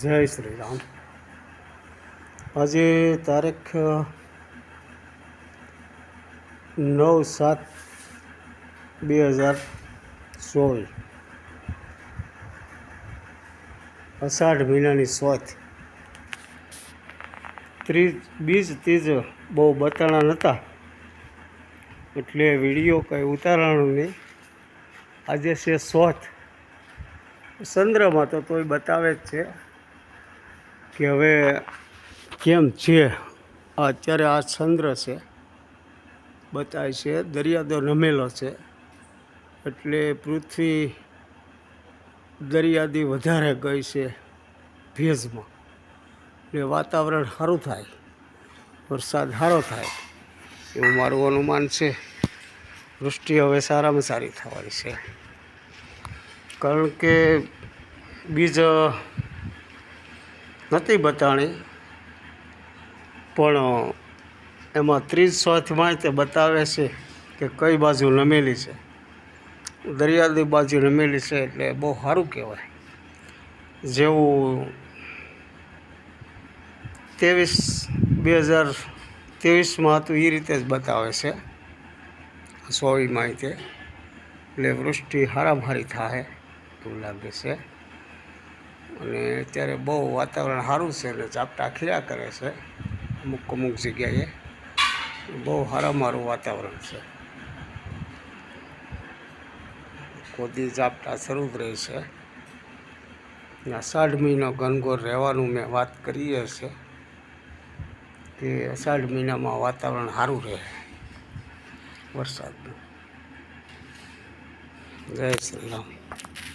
જય શ્રી રામ. આજે તારીખ નવ સાત બે હજાર સોળ. અષાઢ મહિનાની સોથ. ત્રીજ, બીજ ત્રીજ બહુ બતાણા નહોતા એટલે વીડિયો કંઈ ઉતારવાનો નહીં. આજે છે સોથ. ચંદ્રમાં તો તોય બતાવે જ છે. કે હવે કેમ છે? અત્યારે આ ચંદ્ર છે, બતાય છે, દરિયાદો નમેલો છે, એટલે પૃથ્વી દરિયાદી વધારે ગઈ છે ભેજમાં. એટલે વાતાવરણ સારું થાય, વરસાદ સારો થાય, એવું મારું અનુમાન છે. વૃષ્ટિ હવે સારામાં સારી થવાની છે. કારણ કે બીજ નથી બતાણી. પણ એમાં ત્રીજ સોથમાં તે બતાવે છે કે કઈ બાજુ નમેલી છે. દરિયાની બાજુ નમેલી છે એટલે બહુ સારું કહેવાય. જેવું ત્રેવીસ, બે હજાર ત્રેવીસમાં હતું એ રીતે જ બતાવે છે. સોવી માહિતી એટલે વૃષ્ટિ હારામારી થાય એવું લાગે છે. અને અત્યારે બહુ વાતાવરણ સારું છે અને ઝાપટા ખીરા કરે છે, અમુક અમુક જગ્યાએ. બહુ હારામારું વાતાવરણ છે. કોદી ઝાપટા શરૂ જ રહે છે. અષાઢ મહિનો ઘનઘોર રહેવાનું મેં વાત કરી હશે કે અષાઢ મહિનામાં વાતાવરણ સારું રહે. વરસાદનું. જય શ્રી રામ.